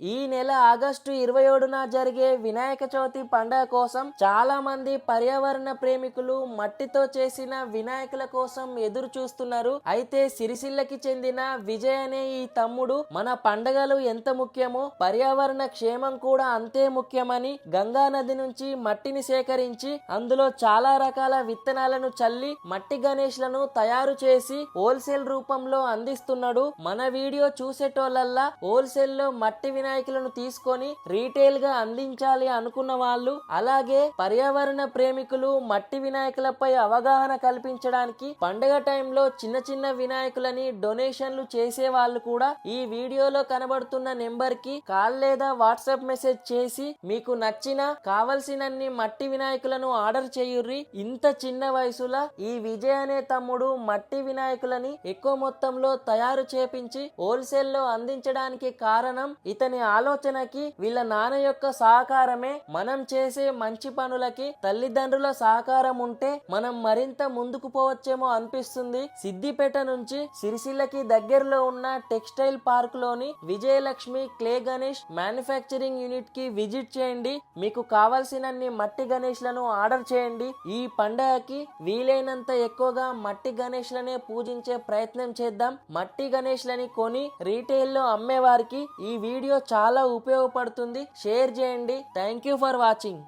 ఈ నెల ఆగస్టు ఇరవై ఏడున జరిగే వినాయక చవితి పండగ కోసం చాలా మంది పర్యావరణ ప్రేమికులు మట్టితో చేసిన వినాయకుల కోసం ఎదురు చూస్తున్నారు. అయితే సిరిసిల్లకి చెందిన విజయ్ అనే ఈ తమ్ముడు మన పండగలు ఎంత ముఖ్యమో పర్యావరణ క్షేమం కూడా అంతే ముఖ్యమని గంగా నది నుంచి మట్టిని సేకరించి అందులో చాలా రకాల విత్తనాలను చల్లి మట్టి గణేష్లను తయారు చేసి హోల్సేల్ రూపంలో అందిస్తున్నాడు. మన వీడియో చూసేటోళ్ళల్లా హోల్సేల్లో మట్టి వినాయకులను తీసుకొని రీటైల్గా అందించాలి అనుకున్న వాళ్ళు అలాగే పర్యావరణ ప్రేమికులు మట్టి వినాయకులపై అవగాహన కల్పించడానికి పండుగ టైంలో చిన్న చిన్న వినాయకులని డొనేషన్లు చేసే వాళ్ళు కూడా ఈ వీడియోలో కనబడుతున్న నెంబర్కి కాల్ లేదా వాట్సాప్ మెసేజ్ చేసి మీకు నచ్చిన కావలసినన్ని మట్టి వినాయకులను ఆర్డర్ చేయుర్రి. ఇంత చిన్న వయసులో ఈ విజయ్ అనే తమ్ముడు మట్టి వినాయకులని ఎక్కువ మొత్తంలో తయారు చేపించి హోల్సేల్లో అందించడానికి కారణం ఇతని ఆలోచనకి వీళ్ళ నాన్న యొక్క సహకారమే మనం చేసే మంచి పనులకి తల్లిదండ్రుల సహకారం ఉంటే మనం మరింత ముందుకు పోవచ్చేమో అనిపిస్తుంది. సిద్దిపేట నుంచి సిరిసిల్లకి దగ్గరలో ఉన్న టెక్స్టైల్ పార్క్లోని విజయలక్ష్మి క్లే గణేష్ మ్యానుఫ్యాక్చరింగ్ యూనిట్కి విజిట్ చేయండి. మీకు కావాల్సినన్ని మట్టి గణేష్లను ఆర్డర్ చేయండి. ఈ పండగకి వీలైనంత ఎక్కువగా మట్టి గణేష్లనే పూజించే ప్రయత్నం చేద్దాం. మట్టి గణేష్లని కొని రీటైల్లో అమ్మేవారికి ఈ వీడియో చాలా ఉపయోగపడుతుంది. షేర్ చేయండి. Thank you for watching.